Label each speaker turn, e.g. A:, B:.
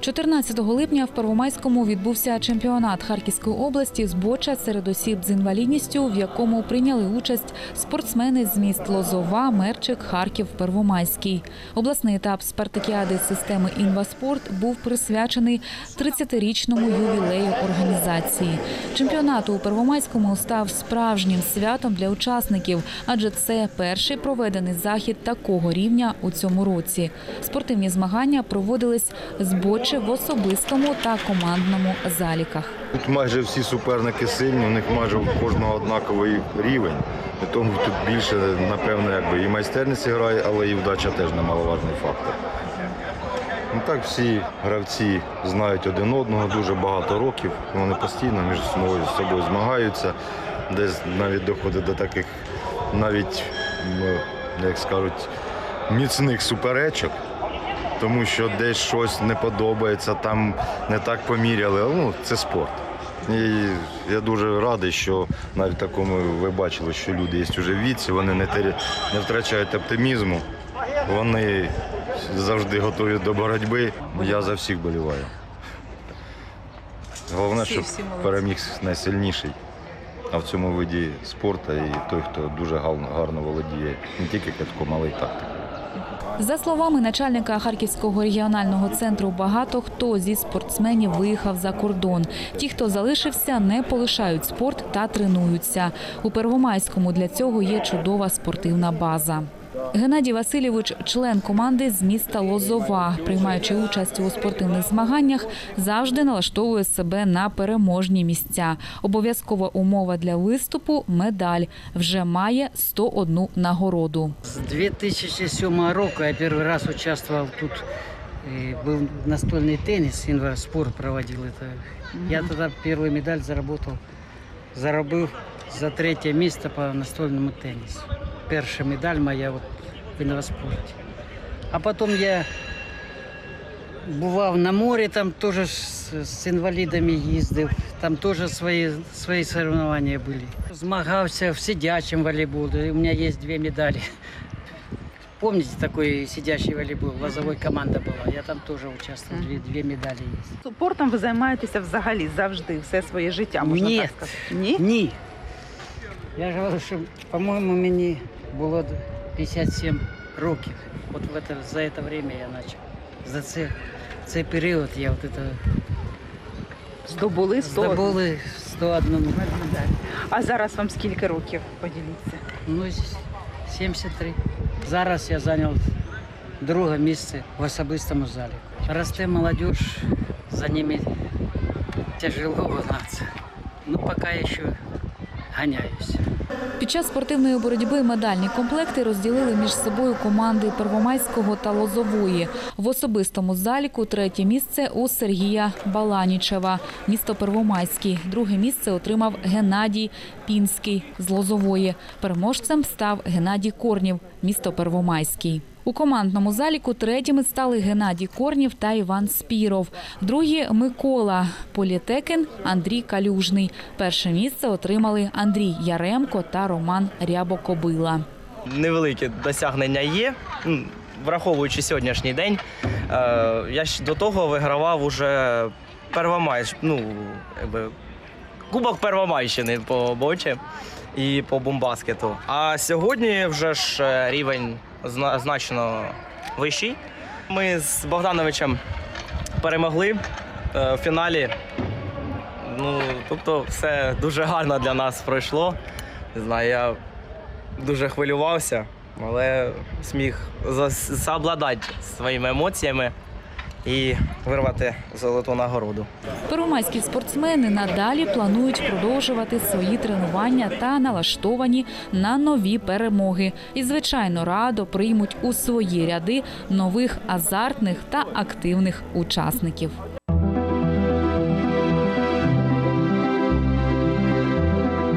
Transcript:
A: 14 липня в Первомайському відбувся чемпіонат Харківської області з боча серед осіб з інвалідністю, в якому прийняли участь спортсмени з міст Лозова, Мерчик, Харків, Первомайський. Обласний етап спартакіади системи інваспорт був присвячений 30-річному ювілею організації. Чемпіонат у Первомайському став справжнім святом для учасників, адже це перший проведений захід такого рівня у цьому році. Спортивні змагання проводились з бочі в особистому та командному заліках.
B: Тут майже всі суперники сильні, у них майже у кожного однаковий рівень. Тому тут більше, напевно, якби і майстерність грає, але і вдача теж немаловажний фактор. Ну, так всі гравці знають один одного дуже багато років. Вони постійно між собою, собою змагаються, десь навіть доходить до таких навіть, як скажуть, міцних суперечок. Тому що десь щось не подобається, там не так поміряли. Ну, це спорт. І я дуже радий, що навіть такому ви бачили, що люди є вже в віці, вони не, теря- не втрачають оптимізму, вони завжди готові до боротьби. Я за всіх боліваю. Головне, щоб переміг найсильніший. А в цьому виді спорту і той, хто дуже гарно володіє не тільки катком, але й тактикою.
A: За словами начальника Харківського регіонального центру, багато хто зі спортсменів виїхав за кордон. Ті, хто залишився, не полишають спорт та тренуються. У Первомайському для цього є чудова спортивна база. Геннадій Васильович, член команди з міста Лозова, приймаючи участь у спортивних змаганнях, завжди налаштовує себе на переможні місця. Обов'язкова умова для виступу медаль. Вже має 101 нагороду.
C: С 2007 року я первый раз участвовал тут. э, Был настольный теннис, инваспорт проводил это. Я тогда первую медаль заработал, заробив за третє місце по настольному тенісу. Перша медаль моя от інваспорті. А потім я бував на морі, там теж з, з інвалідами їздив, там теж свої, свої соревновання були. Змагався в сидячому волейболі, у мене є дві медалі. Помните такой сидящий волейбол? Лозовой команда была. Я там тоже участвовал. Две, две медали есть.
D: Спортом ви займаєтеся взагалі завжди, все своє життя, можна
C: Ні.
D: так сказати. Ні?
C: Ні. Я ж говорю, що, по-моєму, мені було 57 років. От в это, за це время я почав. За це, цей період я от это
D: Здобули 100
C: здобули 101.
D: А зараз вам скільки років? Поділіться.
C: Ну, 73. Зараз я зайняв друге місце в особистому залі. Росте молодь, за ними тяжело гнатися. Ну, поки я ще ганяюсь.
A: Під час спортивної боротьби медальні комплекти розділили між собою команди Первомайського та Лозової. В особистому заліку третє місце у Сергія Баланічева, місто Первомайський. Друге місце отримав Геннадій Пінський з Лозової. Переможцем став Геннадій Корнів, місто Первомайський. У командному заліку третіми стали Геннадій Корнів та Іван Спіров. Другі Микола Політекин, Андрій Калюжний. Перше місце отримали Андрій Яремко та Роман Рябокобила.
E: невеликі досягнення є. Враховуючи сьогоднішній день, Е, я до того вигравав уже Первомай, ну, якби, Кубок Первомайщини по бочі і по бумбаскету. А сьогодні вже ж е, рівень зна- значно вищий. Ми з Богдановичем перемогли е, в фіналі. Ну, тобто, все дуже гарно для нас пройшло. Не знаю, я дуже хвилювався, але зміг за- своїми емоціями і вирвати золоту нагороду.
A: Первомайські спортсмени надалі планують продовжувати свої тренування та налаштовані на нові перемоги. І, звичайно, радо приймуть у свої ряди нових азартних та активних учасників.